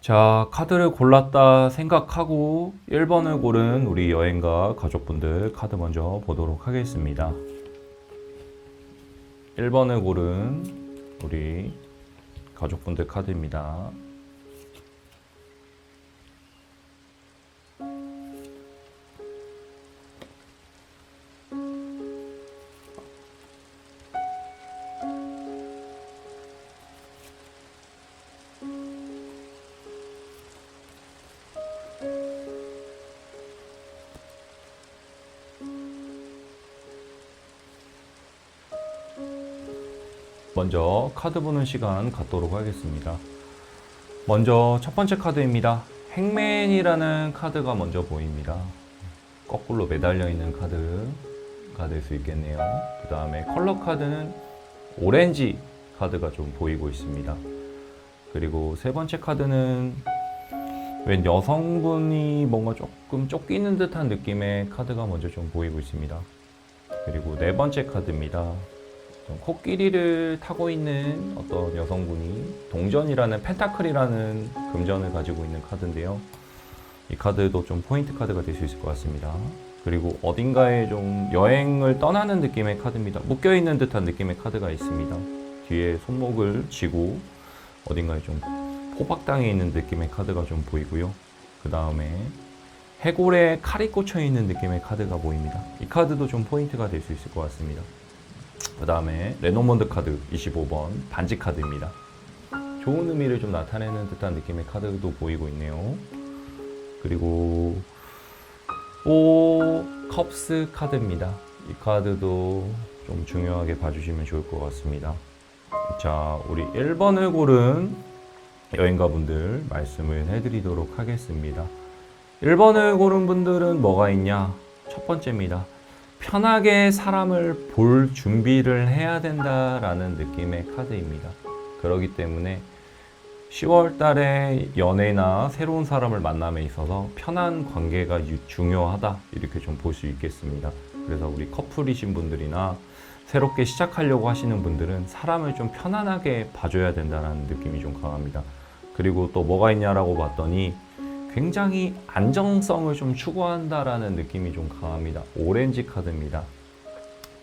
자, 카드를 골랐다 생각하고 1번을 고른 우리 여행가 가족분들 카드 먼저 보도록 하겠습니다. 1번을 고른 우리 가족분들 카드입니다. 먼저 카드 보는 시간 갖도록 하겠습니다. 먼저 첫 번째 카드입니다. 행맨이라는 카드가 먼저 보입니다. 거꾸로 매달려 있는 카드가 될 수 있겠네요. 그 다음에 컬러 카드는 오렌지 카드가 좀 보이고 있습니다. 그리고 세 번째 카드는 웬 여성분이 뭔가 조금 쫓기는 듯한 느낌의 카드가 먼저 좀 보이고 있습니다. 그리고 네 번째 카드입니다. 좀 코끼리를 타고 있는 어떤 여성분이 동전이라는 펜타클이라는 금전을 가지고 있는 카드인데요. 이 카드도 좀 포인트 카드가 될 수 있을 것 같습니다. 그리고 어딘가에 좀 여행을 떠나는 느낌의 카드입니다. 묶여 있는 듯한 느낌의 카드가 있습니다. 뒤에 손목을 쥐고 어딘가에 좀 포박당해 있는 느낌의 카드가 좀 보이고요. 그 다음에 해골에 칼이 꽂혀 있는 느낌의 카드가 보입니다. 이 카드도 좀 포인트가 될 수 있을 것 같습니다. 그 다음에 레노몬드 카드 25번 반지 카드입니다. 좋은 의미를 좀 나타내는 듯한 느낌의 카드도 보이고 있네요. 그리고 오 컵스 카드입니다. 이 카드도 좀 중요하게 봐주시면 좋을 것 같습니다. 자, 우리 1번을 고른 여행가분들 말씀을 해드리도록 하겠습니다. 1번을 고른 분들은 뭐가 있냐? 첫 번째입니다. 편하게 사람을 볼 준비를 해야 된다라는 느낌의 카드입니다. 그렇기 때문에 10월 달에 연애나 새로운 사람을 만남에 있어서 편한 관계가 유- 중요하다 이렇게 좀 볼 수 있겠습니다. 그래서 우리 커플이신 분들이나 새롭게 시작하려고 하시는 분들은 사람을 좀 편안하게 봐줘야 된다는 느낌이 좀 강합니다. 그리고 또 뭐가 있냐라고 봤더니 굉장히 안정성을 좀 추구한다라는 느낌이 좀 강합니다. 오렌지 카드입니다.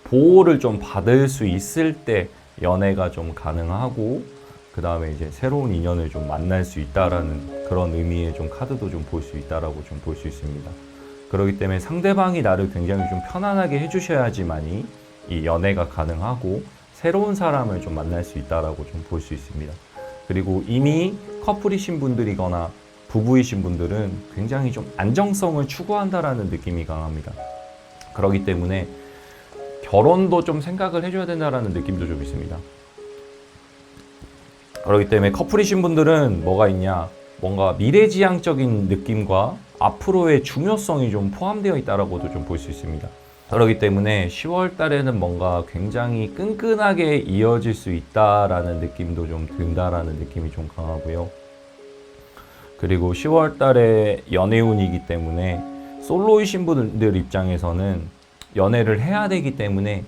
보호를 좀 받을 수 있을 때 연애가 좀 가능하고 그 다음에 이제 새로운 인연을 좀 만날 수 있다라는 그런 의미의 좀 카드도 좀 볼 수 있다라고 좀 볼 수 있습니다. 그렇기 때문에 상대방이 나를 굉장히 좀 편안하게 해주셔야지만이 이 연애가 가능하고 새로운 사람을 좀 만날 수 있다라고 좀 볼 수 있습니다. 그리고 이미 커플이신 분들이거나 부부이신 분들은 굉장히 좀 안정성을 추구한다라는 느낌이 강합니다. 그렇기 때문에 결혼도 좀 생각을 해줘야 된다라는 느낌도 좀 있습니다. 그렇기 때문에 커플이신 분들은 뭐가 있냐? 뭔가 미래지향적인 느낌과 앞으로의 중요성이 좀 포함되어 있다라고도 좀 볼 수 있습니다. 그렇기 때문에 10월 달에는 뭔가 굉장히 끈끈하게 이어질 수 있다라는 느낌도 좀 든다라는 느낌이 좀 강하고요. 그리고 10월 달에 연애운이기 때문에 솔로이신 분들 입장에서는 연애를 해야 되기 때문에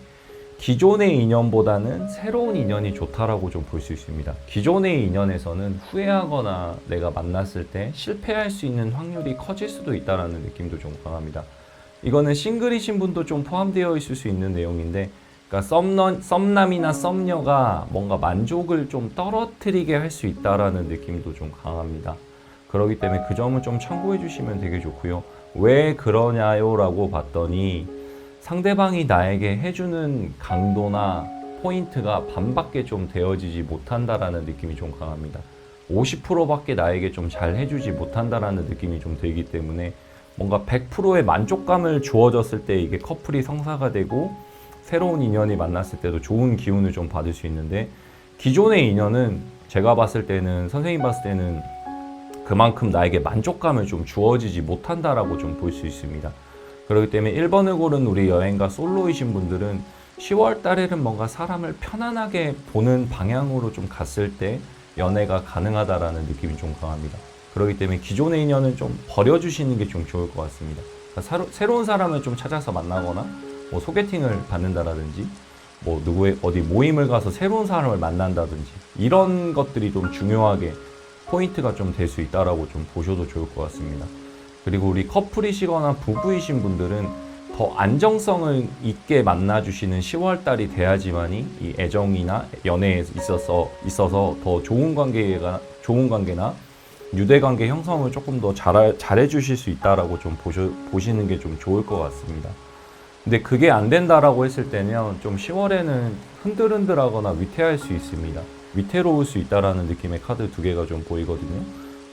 기존의 인연보다는 새로운 인연이 좋다라고 좀 볼 수 있습니다. 기존의 인연에서는 후회하거나 내가 만났을 때 실패할 수 있는 확률이 커질 수도 있다라는 느낌도 좀 강합니다. 이거는 싱글이신 분도 좀 포함되어 있을 수 있는 내용인데, 그러니까 썸남, 썸남이나 썸녀가 뭔가 만족을 좀 떨어뜨리게 할 수 있다라는 느낌도 좀 강합니다. 그렇기 때문에 그 점을 좀 참고해 주시면 되게 좋고요. 왜 그러냐요 라고 봤더니 상대방이 나에게 해주는 강도나 포인트가 반밖에 좀 되어지지 못한다라는 느낌이 좀 강합니다. 50%밖에 나에게 좀 잘 해주지 못한다라는 느낌이 좀 들기 때문에 뭔가 100%의 만족감을 주어졌을 때 이게 커플이 성사가 되고 새로운 인연이 만났을 때도 좋은 기운을 좀 받을 수 있는데 기존의 인연은 제가 봤을 때는 선생님 봤을 때는 그만큼 나에게 만족감을 좀 주어지지 못한다라고 좀 볼 수 있습니다. 그렇기 때문에 1번을 고른 우리 여행가 솔로이신 분들은 10월 달에는 뭔가 사람을 편안하게 보는 방향으로 좀 갔을 때 연애가 가능하다라는 느낌이 좀 강합니다. 그렇기 때문에 기존의 인연은 좀 버려주시는 게 좀 좋을 것 같습니다. 그러니까 새로운 사람을 좀 찾아서 만나거나 뭐 소개팅을 받는다라든지 뭐 누구의 어디 모임을 가서 새로운 사람을 만난다든지 이런 것들이 좀 중요하게 포인트가 좀 될 수 있다라고 좀 보셔도 좋을 것 같습니다. 그리고 우리 커플이시거나 부부이신 분들은 더 안정성을 있게 만나주시는 10월 달이 돼야지만이 이 애정이나 연애에 있어서 있어서 더 좋은 관계가 좋은 관계나 유대 관계 형성을 조금 더 잘, 잘해 주실 수 있다라고 좀 보셔, 보시는 게 좀 좋을 것 같습니다. 근데 그게 안 된다라고 했을 때는 좀 10월에는 흔들흔들하거나 위태할 수 있습니다. 위태로울 수 있다라는 느낌의 카드 두 개가 좀 보이거든요.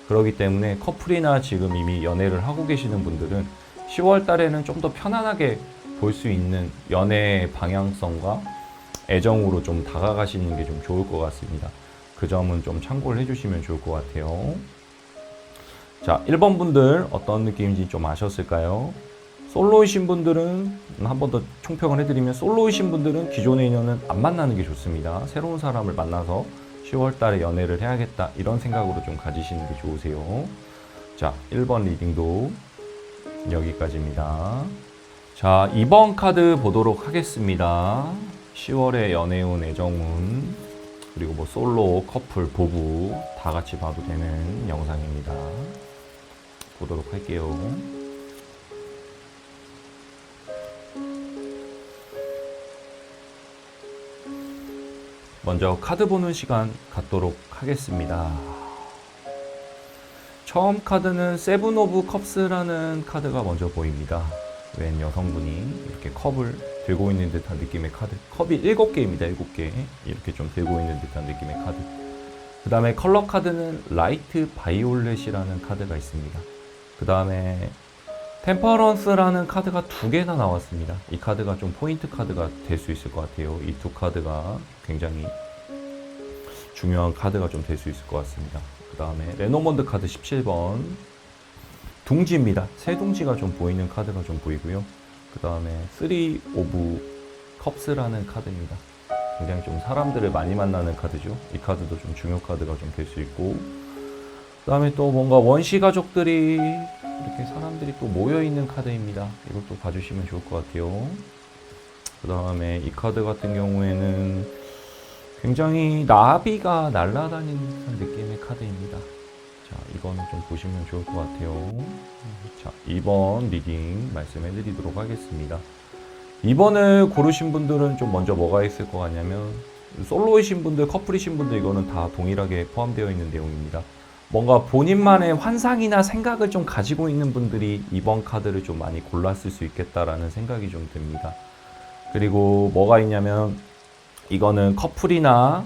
그렇기 때문에 커플이나 지금 이미 연애를 하고 계시는 분들은 10월 달에는 좀 더 편안하게 볼 수 있는 연애의 방향성과 애정으로 좀 다가가시는 게 좀 좋을 것 같습니다. 그 점은 좀 참고를 해주시면 좋을 것 같아요. 자, 1번 분들 어떤 느낌인지 좀 아셨을까요? 솔로이신 분들은 한 번 더 총평을 해드리면 솔로이신 분들은 기존의 인연은 안 만나는 게 좋습니다. 새로운 사람을 만나서 10월 달에 연애를 해야겠다 이런 생각으로 좀 가지시는 게 좋으세요. 자, 1번 리딩도 여기까지입니다. 자, 2번 카드 보도록 하겠습니다. 10월의 연애운, 애정운, 그리고 뭐 솔로, 커플, 부부 다 같이 봐도 되는 영상입니다. 보도록 할게요. 먼저 카드 보는 시간 갖도록 하겠습니다. 처음 카드는 세븐 오브 컵스라는 카드가 먼저 보입니다. 웬 여성분이 이렇게 컵을 들고 있는 듯한 느낌의 카드. 컵이 7개입니다. 7개. 이렇게 좀 들고 있는 듯한 느낌의 카드. 그 다음에 컬러 카드는 라이트 바이올렛이라는 카드가 있습니다. 그 다음에 템퍼런스라는 카드가 두 개나 나왔습니다. 이 카드가 좀 포인트 카드가 될 수 있을 것 같아요. 이 두 카드가 굉장히 중요한 카드가 좀 될 수 있을 것 같습니다. 그 다음에 레노먼드 카드 17번 둥지입니다. 새 둥지가 좀 보이는 카드가 좀 보이고요. 그 다음에 3 오브 컵스라는 카드입니다. 굉장히 좀 사람들을 많이 만나는 카드죠. 이 카드도 좀 중요 카드가 좀 될 수 있고 그 다음에 또 뭔가 원시 가족들이 이렇게 사람들이 또 모여 있는 카드입니다. 이것도 봐주시면 좋을 것 같아요. 그 다음에 이 카드 같은 경우에는 굉장히 나비가 날아다니는 느낌의 카드입니다. 자, 이거는 좀 보시면 좋을 것 같아요. 자, 2번 리딩 말씀해 드리도록 하겠습니다. 2번을 고르신 분들은 좀 먼저 뭐가 있을 것 같냐면 솔로이신 분들, 커플이신 분들 이거는 다 동일하게 포함되어 있는 내용입니다. 뭔가 본인만의 환상이나 생각을 좀 가지고 있는 분들이 이번 카드를 좀 많이 골랐을 수 있겠다라는 생각이 좀 듭니다. 그리고 뭐가 있냐면 이거는 커플이나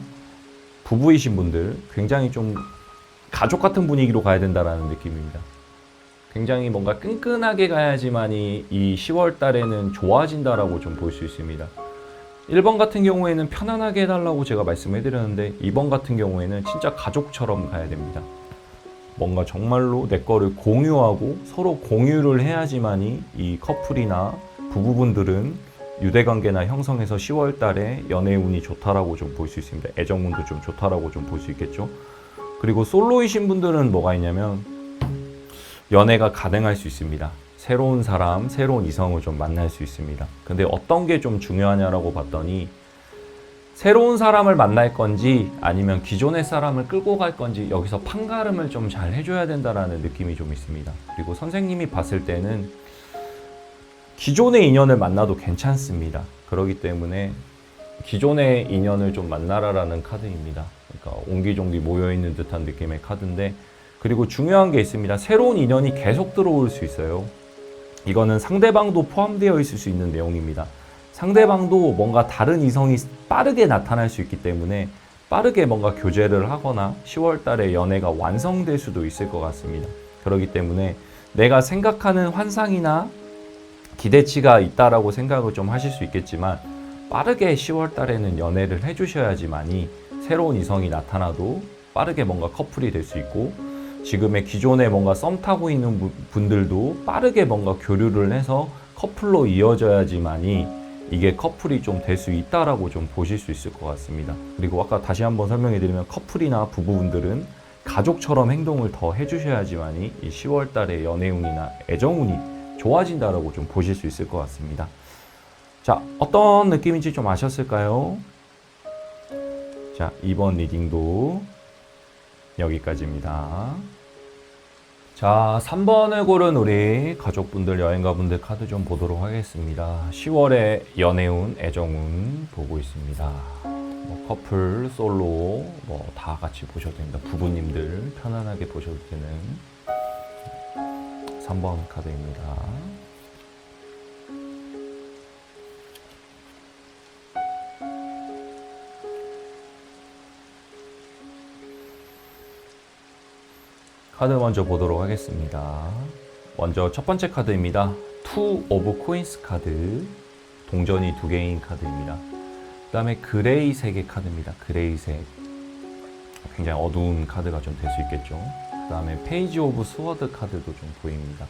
부부이신 분들 굉장히 좀 가족 같은 분위기로 가야 된다라는 느낌입니다. 굉장히 뭔가 끈끈하게 가야지만이 이 10월 달에는 좋아진다라고 좀 볼 수 있습니다. 1번 같은 경우에는 편안하게 해달라고 제가 말씀해 드렸는데 2번 같은 경우에는 진짜 가족처럼 가야 됩니다. 뭔가 정말로 내 거를 공유하고 서로 공유를 해야지만이 이 커플이나 부부분들은 유대관계나 형성해서 10월 달에 연애 운이 좋다라고 좀 볼 수 있습니다. 애정 운도 좀 좋다라고 좀 볼 수 있겠죠. 그리고 솔로이신 분들은 뭐가 있냐면 연애가 가능할 수 있습니다. 새로운 사람, 새로운 이성을 좀 만날 수 있습니다. 근데 어떤 게 좀 중요하냐라고 봤더니 새로운 사람을 만날 건지 아니면 기존의 사람을 끌고 갈 건지 여기서 판가름을 좀 잘 해줘야 된다라는 느낌이 좀 있습니다. 그리고 선생님이 봤을 때는 기존의 인연을 만나도 괜찮습니다. 그렇기 때문에 기존의 인연을 좀 만나라라는 카드입니다. 그러니까 옹기종기 모여있는 듯한 느낌의 카드인데 그리고 중요한 게 있습니다. 새로운 인연이 계속 들어올 수 있어요. 이거는 상대방도 포함되어 있을 수 있는 내용입니다. 상대방도 뭔가 다른 이성이 빠르게 나타날 수 있기 때문에 빠르게 뭔가 교제를 하거나 10월 달에 연애가 완성될 수도 있을 것 같습니다. 그렇기 때문에 내가 생각하는 환상이나 기대치가 있다라고 생각을 좀 하실 수 있겠지만 빠르게 10월 달에는 연애를 해주셔야지만이 새로운 이성이 나타나도 빠르게 뭔가 커플이 될 수 있고 지금의 기존에 뭔가 썸 타고 있는 분- 분들도 빠르게 뭔가 교류를 해서 커플로 이어져야지만이 이게 커플이 좀 될 수 있다라고 좀 보실 수 있을 것 같습니다. 그리고 아까 다시 한번 설명해 드리면 커플이나 부부분들은 가족처럼 행동을 더 해주셔야지만이 이 10월 달에 연애운이나 애정운이 좋아진다라고 좀 보실 수 있을 것 같습니다. 자, 어떤 느낌인지 좀 아셨을까요? 자, 2번 리딩도 여기까지입니다. 자, 3번을 고른 우리 가족분들, 여행가분들 카드 좀 보도록 하겠습니다. 10월에 연애운, 애정운 보고 있습니다. 뭐 커플, 솔로, 뭐 다 같이 보셔도 됩니다. 부부님들 편안하게 보셔도 되는 3번 카드입니다. 카드 먼저 보도록 하겠습니다. 먼저 첫 번째 카드입니다. 투 오브 코인스 카드. 동전이 두 개인 카드입니다. 그 다음에 그레이 색의 카드입니다. 그레이 색. 굉장히 어두운 카드가 좀 될 수 있겠죠. 그 다음에 페이지 오브 스워드 카드도 좀 보입니다.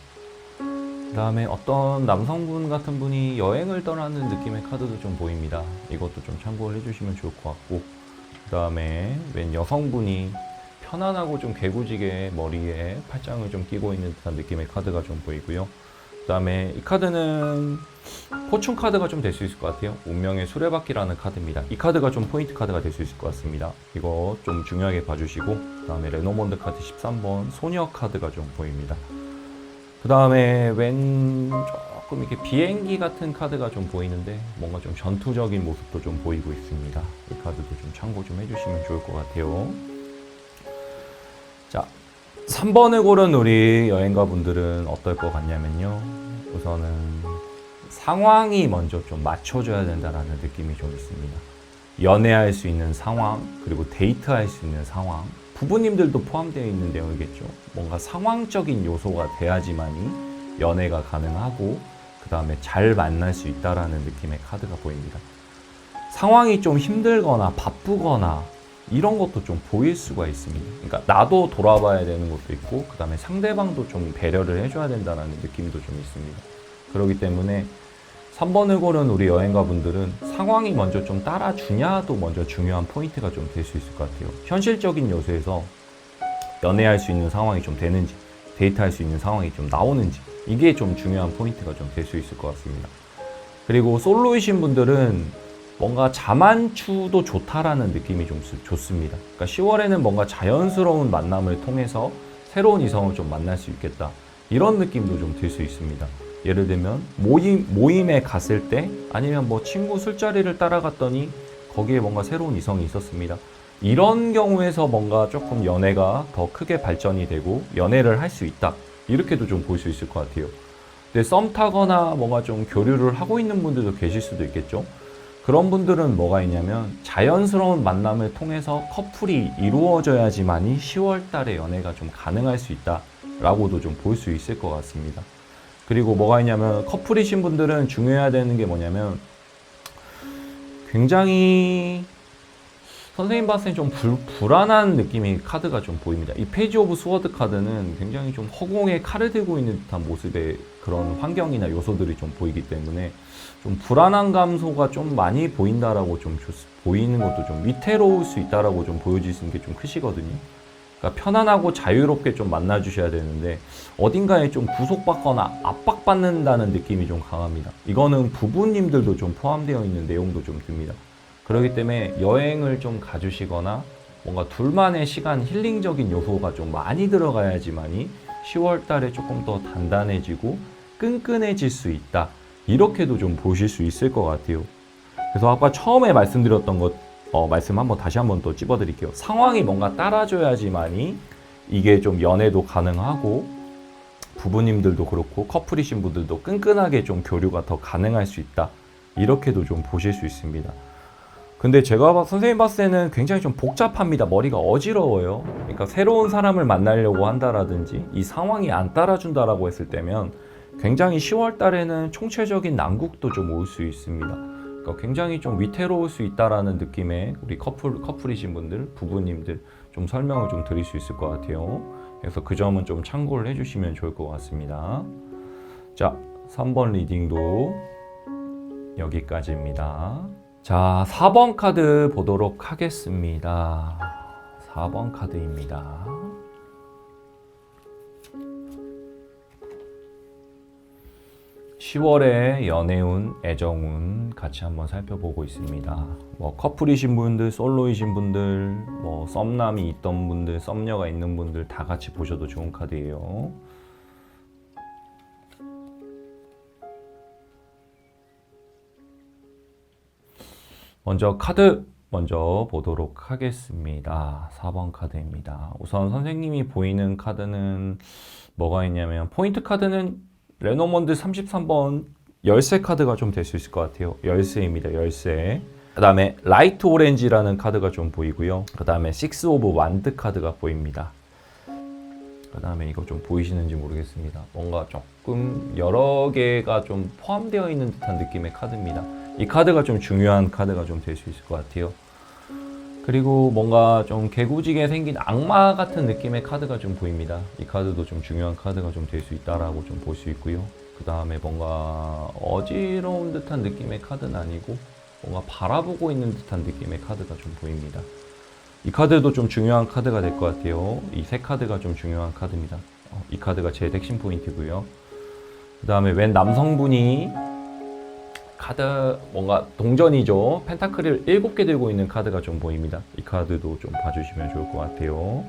그 다음에 어떤 남성분 같은 분이 여행을 떠나는 느낌의 카드도 좀 보입니다. 이것도 좀 참고를 해주시면 좋을 것 같고. 그 다음에 웬 여성분이 편안하고 좀 개구지게 머리에 팔짱을 좀 끼고 있는 듯한 느낌의 카드가 좀 보이고요. 그 다음에 이 카드는 포춘 카드가 좀 될 수 있을 것 같아요. 운명의 수레바퀴라는 카드입니다. 이 카드가 좀 포인트 카드가 될 수 있을 것 같습니다. 이거 좀 중요하게 봐주시고 그 다음에 레노몬드 카드 13번 소녀 카드가 좀 보입니다. 그 다음에 웬 조금 이렇게 비행기 같은 카드가 좀 보이는데 뭔가 좀 전투적인 모습도 좀 보이고 있습니다. 이 카드도 좀 참고 좀 해주시면 좋을 것 같아요. 자, 3번을 고른 우리 여행가 분들은 어떨 것 같냐면요. 우선은 상황이 먼저 좀 맞춰줘야 된다라는 느낌이 좀 있습니다. 연애할 수 있는 상황, 그리고 데이트할 수 있는 상황, 부부님들도 포함되어 있는 내용이겠죠. 뭔가 상황적인 요소가 돼야지만이 연애가 가능하고, 그 다음에 잘 만날 수 있다라는 느낌의 카드가 보입니다. 상황이 좀 힘들거나 바쁘거나 이런 것도 좀 보일 수가 있습니다. 그러니까 나도 돌아봐야 되는 것도 있고, 그 다음에 상대방도 좀 배려를 해줘야 된다는 느낌도 좀 있습니다. 그렇기 때문에 3번을 고른 우리 여행가 분들은 상황이 먼저 좀 따라주냐도 먼저 중요한 포인트가 좀 될 수 있을 것 같아요. 현실적인 요소에서 연애할 수 있는 상황이 좀 되는지, 데이트할 수 있는 상황이 좀 나오는지, 이게 좀 중요한 포인트가 좀 될 수 있을 것 같습니다. 그리고 솔로이신 분들은 뭔가 자만추도 좋다라는 느낌이 좀 수- 좋습니다. 그러니까 10월에는 뭔가 자연스러운 만남을 통해서 새로운 이성을 좀 만날 수 있겠다. 이런 느낌도 좀 들 수 있습니다. 예를 들면 모임 모임에 갔을 때 아니면 뭐 친구 술자리를 따라갔더니 거기에 뭔가 새로운 이성이 있었습니다. 이런 경우에서 뭔가 조금 연애가 더 크게 발전이 되고 연애를 할 수 있다. 이렇게도 좀 볼 수 있을 것 같아요. 근데 썸 타거나 뭔가 좀 교류를 하고 있는 분들도 계실 수도 있겠죠. 그런 분들은 뭐가 있냐면 자연스러운 만남을 통해서 커플이 이루어져야지만이 10월 달에 연애가 좀 가능할 수 있다 라고도 좀 볼 수 있을 것 같습니다. 그리고 뭐가 있냐면 커플이신 분들은 중요해야 되는 게 뭐냐면 굉장히 선생님 봤을 때좀 불안한 느낌의 카드가 좀 보입니다. 이 페이지 오브 스워드 카드는 굉장히 좀 허공에 칼을 들고 있는 듯한 모습의 그런 환경이나 요소들이 좀 보이기 때문에 좀 불안한 감소가 좀 많이 보인다라고 좀 좋- 보이는 것도 좀 위태로울 수 있다라고 좀 보여지는 게 좀 크시거든요. 그러니까 편안하고 자유롭게 좀 만나주셔야 되는데 어딘가에 좀 구속받거나 압박받는다는 느낌이 좀 강합니다. 이거는 부부님들도 좀 포함되어 있는 내용도 좀 듭니다. 그렇기 때문에 여행을 좀 가주시거나 뭔가 둘만의 시간 힐링적인 요소가 좀 많이 들어가야지만이 10월 달에 조금 더 단단해지고 끈끈해질 수 있다. 이렇게도 좀 보실 수 있을 것 같아요. 그래서 아까 처음에 말씀드렸던 것, 어, 말씀 한번 다시 한번 또 찝어드릴게요. 상황이 뭔가 따라줘야지만이 이게 좀 연애도 가능하고 부부님들도 그렇고 커플이신 분들도 끈끈하게 좀 교류가 더 가능할 수 있다. 이렇게도 좀 보실 수 있습니다. 근데 제가 봐- 선생님 봤을 때는 굉장히 좀 복잡합니다. 머리가 어지러워요. 그러니까 새로운 사람을 만나려고 한다라든지 이 상황이 안 따라준다라고 했을 때면 굉장히 10월 달에는 총체적인 난국도 좀 올 수 있습니다. 그러니까 굉장히 좀 위태로울 수 있다라는 느낌의 우리 커플 커플이신 분들, 부부님들 좀 설명을 좀 드릴 수 있을 것 같아요. 그래서 그 점은 좀 참고를 해주시면 좋을 것 같습니다. 자, 3번 리딩도 여기까지입니다. 자, 4번 카드 보도록 하겠습니다. 4번 카드입니다. 10월의 연애운, 애정운 같이 한번 살펴보고 있습니다. 뭐 커플이신 분들, 솔로이신 분들, 뭐 썸남이 있던 분들, 썸녀가 있는 분들 다 같이 보셔도 좋은 카드예요. 먼저 카드 먼저 보도록 하겠습니다. 4번 카드입니다. 우선 선생님이 보이는 카드는 뭐가 있냐면 포인트 카드는 레노먼드 33번 열쇠 카드가 좀 될 수 있을 것 같아요. 열쇠입니다. 열쇠. 그 다음에 라이트 오렌지라는 카드가 좀 보이고요. 그 다음에 식스 오브 완드 카드가 보입니다. 그 다음에 이거 좀 보이시는지 모르겠습니다. 뭔가 조금 여러 개가 좀 포함되어 있는 듯한 느낌의 카드입니다. 이 카드가 좀 중요한 카드가 좀 될 수 있을 것 같아요. 그리고 뭔가 좀 개구지게 생긴 악마 같은 느낌의 카드가 좀 보입니다. 이 카드도 좀 중요한 카드가 좀 될 수 있다라고 좀 볼 수 있고요. 그 다음에 뭔가 어지러운 듯한 느낌의 카드는 아니고 뭔가 바라보고 있는 듯한 느낌의 카드가 좀 보입니다. 이 카드도 좀 중요한 카드가 될 것 같아요. 이 세 카드가 좀 중요한 카드입니다. 어, 이 카드가 제일 핵심 포인트고요. 그 다음에 웬 남성분이 카드 뭔가 동전이죠. 펜타클을 7개 들고 있는 카드가 좀 보입니다. 이 카드도 좀 봐주시면 좋을 것 같아요.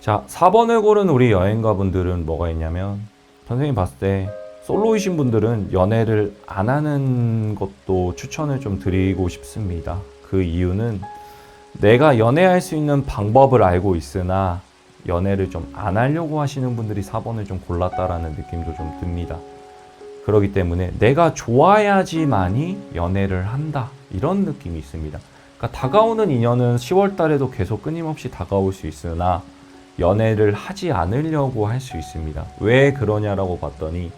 자, 4번을 고른 우리 여행가 분들은 뭐가 있냐면 선생님 봤을 때 솔로이신 분들은 연애를 안 하는 것도 추천을 좀 드리고 싶습니다. 그 이유는 내가 연애할 수 있는 방법을 알고 있으나 연애를 좀 안 하려고 하시는 분들이 4번을 좀 골랐다라는 느낌도 좀 듭니다. 그렇기 때문에 내가 좋아야지만이 연애를 한다 이런 느낌이 있습니다. 그러니까 다가오는 인연은 10월 달에도 계속 끊임없이 다가올 수 있으나 연애를 하지 않으려고 할 수 있습니다. 왜 그러냐라고 봤더니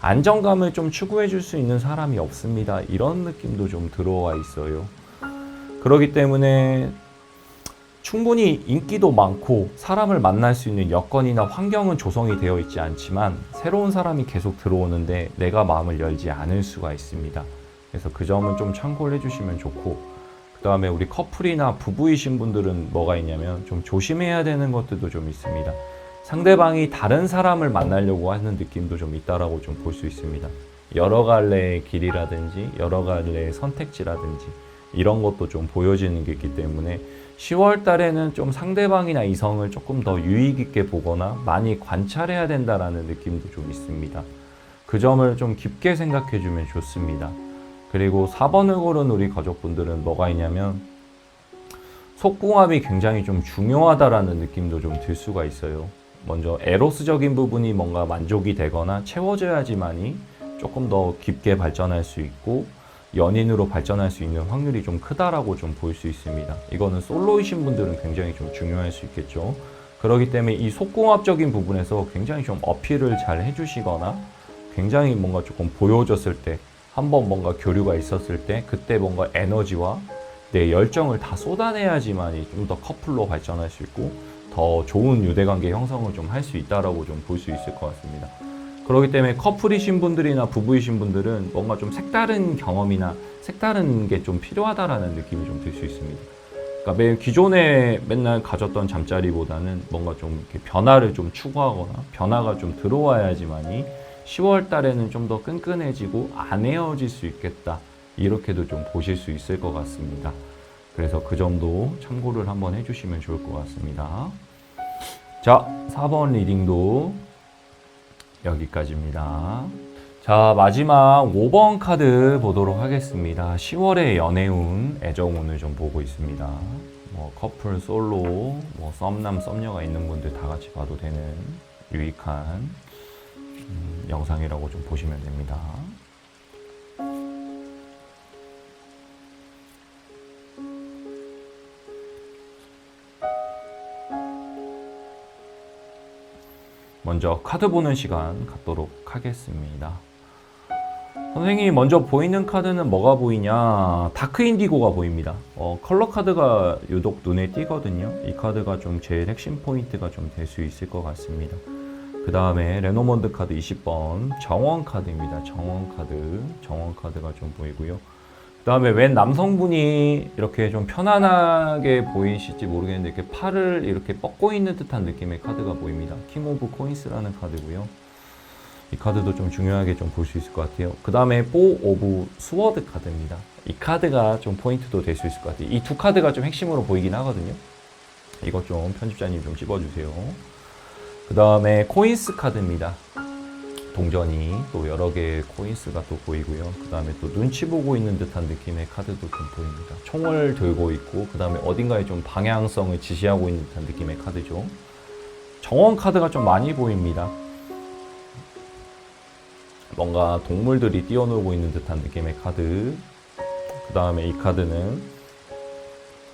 안정감을 좀 추구해 줄 수 있는 사람이 없습니다. 이런 느낌도 좀 들어와 있어요. 그렇기 때문에 충분히 인기도 많고 사람을 만날 수 있는 여건이나 환경은 조성이 되어 있지 않지만 새로운 사람이 계속 들어오는데 내가 마음을 열지 않을 수가 있습니다. 그래서 그 점은 좀 참고를 해주시면 좋고 그 다음에 우리 커플이나 부부이신 분들은 뭐가 있냐면 좀 조심해야 되는 것들도 좀 있습니다. 상대방이 다른 사람을 만나려고 하는 느낌도 좀 있다라고 좀 볼 수 있습니다. 여러 갈래의 길이라든지 여러 갈래의 선택지라든지 이런 것도 좀 보여지는 게 있기 때문에 10월 달에는 좀 상대방이나 이성을 조금 더 유익 있게 보거나 많이 관찰해야 된다라는 느낌도 좀 있습니다. 그 점을 좀 깊게 생각해 주면 좋습니다. 그리고 4번을 고른 우리 가족분들은 뭐가 있냐면 속궁합이 굉장히 좀 중요하다라는 느낌도 좀 들 수가 있어요. 먼저 에로스적인 부분이 뭔가 만족이 되거나 채워져야지만이 조금 더 깊게 발전할 수 있고 연인으로 발전할 수 있는 확률이 좀 크다라고 좀 볼 수 있습니다. 이거는 솔로이신 분들은 굉장히 좀 중요할 수 있겠죠. 그렇기 때문에 이 속궁합적인 부분에서 굉장히 좀 어필을 잘 해주시거나 굉장히 뭔가 조금 보여줬을 때 한번 뭔가 교류가 있었을 때 그때 뭔가 에너지와 내 열정을 다 쏟아내야지만이 좀더 커플로 발전할 수 있고 더 좋은 유대관계 형성을 좀 할 수 있다라고 좀 볼 수 있을 것 같습니다. 그렇기 때문에 커플이신 분들이나 부부이신 분들은 뭔가 좀 색다른 경험이나 색다른 게 좀 필요하다라는 느낌이 좀 들 수 있습니다. 그러니까 매 기존에 맨날 가졌던 잠자리보다는 뭔가 좀 변화를 좀 추구하거나 변화가 좀 들어와야지만이 10월 달에는 좀 더 끈끈해지고 안 헤어질 수 있겠다. 이렇게도 좀 보실 수 있을 것 같습니다. 그래서 그 점도 참고를 한번 해주시면 좋을 것 같습니다. 자, 4번 리딩도 여기까지입니다. 자, 마지막 5번 카드 보도록 하겠습니다. 10월의 연애운, 애정운을 좀 보고 있습니다. 뭐 커플, 솔로, 뭐 썸남, 썸녀가 있는 분들 다 같이 봐도 되는 유익한 음, 영상이라고 좀 보시면 됩니다. 먼저 카드 보는 시간 갖도록 하겠습니다. 선생님이 먼저 보이는 카드는 뭐가 보이냐? 다크 인디고가 보입니다. 어, 컬러 카드가 유독 눈에 띄거든요. 이 카드가 좀 제일 핵심 포인트가 좀 될 수 있을 것 같습니다. 그 다음에 레노먼드 카드 20번 정원 카드입니다. 정원 카드, 정원 카드가 좀 보이고요. 그 다음에 웬 남성분이 이렇게 좀 편안하게 보이실지 모르겠는데 이렇게 팔을 이렇게 뻗고 있는 듯한 느낌의 카드가 보입니다. 킹 오브 코인스라는 카드고요. 이 카드도 좀 중요하게 좀 볼 수 있을 것 같아요. 그 다음에 뽀 오브 스워드 카드입니다. 이 카드가 좀 포인트도 될 수 있을 것 같아요. 이 두 카드가 좀 핵심으로 보이긴 하거든요. 이것 좀 편집자님 좀 찝어주세요. 그 다음에 코인스 카드입니다. 동전이 또 여러 개의 코인스가 또 보이고요. 그 다음에 또 눈치 보고 있는 듯한 느낌의 카드도 좀 보입니다. 총을 들고 있고, 그 다음에 어딘가에 좀 방향성을 지시하고 있는 듯한 느낌의 카드죠. 정원 카드가 좀 많이 보입니다. 뭔가 동물들이 뛰어놀고 있는 듯한 느낌의 카드. 그 다음에 이 카드는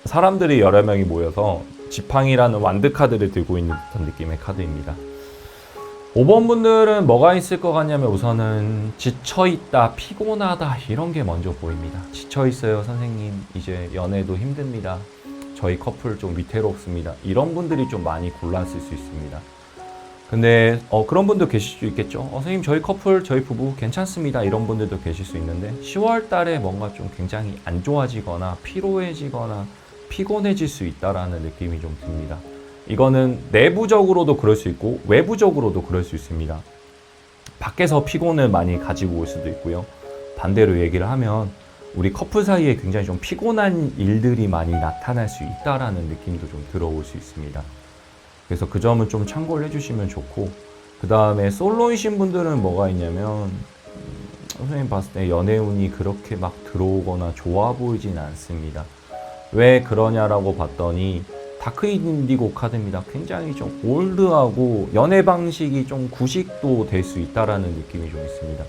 사람들이 여러 명이 모여서 지팡이라는 완드 카드를 들고 있는 듯한 느낌의 카드입니다. 5번 분들은 뭐가 있을 것 같냐면 우선은 지쳐있다, 피곤하다 이런 게 먼저 보입니다. 지쳐있어요, 선생님. 이제 연애도 힘듭니다. 저희 커플 좀 위태롭습니다. 이런 분들이 좀 많이 골랐을 수 있습니다. 근데 어, 그런 분도 계실 수 있겠죠. 어, 선생님 저희 커플, 저희 부부 괜찮습니다. 이런 분들도 계실 수 있는데 10월 달에 뭔가 좀 굉장히 안 좋아지거나 피로해지거나 피곤해질 수 있다라는 느낌이 좀 듭니다. 이거는 내부적으로도 그럴 수 있고 외부적으로도 그럴 수 있습니다. 밖에서 피곤을 많이 가지고 올 수도 있고요. 반대로 얘기를 하면 우리 커플 사이에 굉장히 좀 피곤한 일들이 많이 나타날 수 있다라는 느낌도 좀 들어올 수 있습니다. 그래서 그 점은 좀 참고를 해주시면 좋고 그 다음에 솔로이신 분들은 뭐가 있냐면 음, 선생님 봤을 때 연애운이 그렇게 막 들어오거나 좋아 보이진 않습니다. 왜 그러냐라고 봤더니 다크 인디고 카드입니다. 굉장히 좀 올드하고 연애 방식이 좀 구식도 될 수 있다라는 느낌이 좀 있습니다.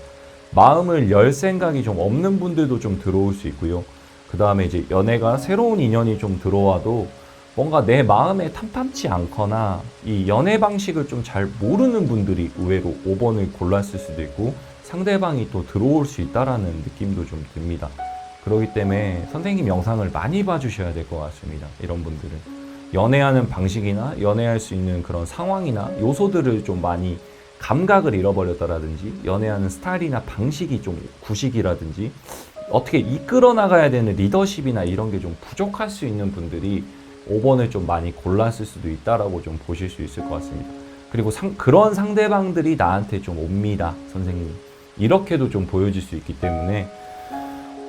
마음을 열 생각이 좀 없는 분들도 좀 들어올 수 있고요. 그 다음에 이제 연애가 새로운 인연이 좀 들어와도 뭔가 내 마음에 탐탐치 않거나 이 연애 방식을 좀 잘 모르는 분들이 의외로 5번을 골랐을 수도 있고 상대방이 또 들어올 수 있다라는 느낌도 좀 듭니다. 그렇기 때문에 선생님 영상을 많이 봐주셔야 될 것 같습니다. 이런 분들은. 연애하는 방식이나 연애할 수 있는 그런 상황이나 요소들을 좀 많이 감각을 잃어버렸다라든지 연애하는 스타일이나 방식이 좀 구식이라든지 어떻게 이끌어 나가야 되는 리더십이나 이런 게 좀 부족할 수 있는 분들이 5번을 좀 많이 골랐을 수도 있다라고 좀 보실 수 있을 것 같습니다. 그리고 상, 그런 상대방들이 나한테 좀 옵니다, 선생님. 이렇게도 좀 보여질 수 있기 때문에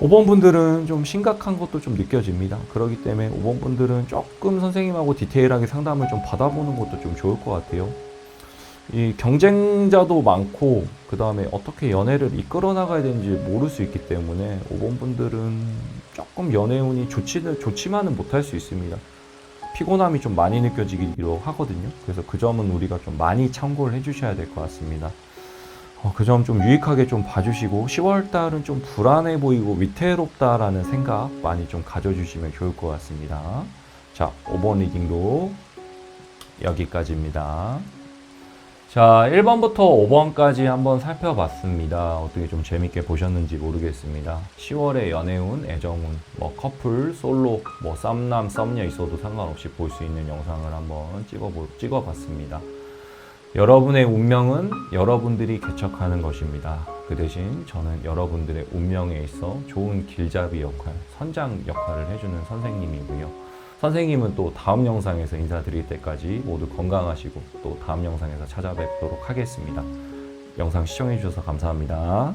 5번 분들은 좀 심각한 것도 좀 느껴집니다. 그렇기 때문에 5번 분들은 조금 선생님하고 디테일하게 상담을 좀 받아보는 것도 좀 좋을 것 같아요. 이 경쟁자도 많고 그 다음에 어떻게 연애를 이끌어 나가야 되는지 모를 수 있기 때문에 5번 분들은 조금 연애운이 좋지는 좋지만은 못할 수 있습니다. 피곤함이 좀 많이 느껴지기도 하거든요. 그래서 그 점은 우리가 좀 많이 참고를 해주셔야 될 것 같습니다. 어, 그점 좀 유익하게 좀 봐주시고 10월 달은 좀 불안해 보이고 위태롭다라는 생각 많이 좀 가져주시면 좋을 것 같습니다. 자, 5번 리딩도 여기까지입니다. 자, 1번부터 5번까지 한번 살펴봤습니다. 어떻게 좀 재밌게 보셨는지 모르겠습니다. 10월의 연애운, 애정운, 뭐 커플, 솔로, 뭐 썸남, 썸녀 있어도 상관없이 볼 수 있는 영상을 한번 찍어보, 찍어봤습니다. 여러분의 운명은 여러분들이 개척하는 것입니다. 그 대신 저는 여러분들의 운명에 있어 좋은 길잡이 역할, 선장 역할을 해주는 선생님이고요. 선생님은 또 다음 영상에서 인사드릴 때까지 모두 건강하시고 또 다음 영상에서 찾아뵙도록 하겠습니다. 영상 시청해주셔서 감사합니다.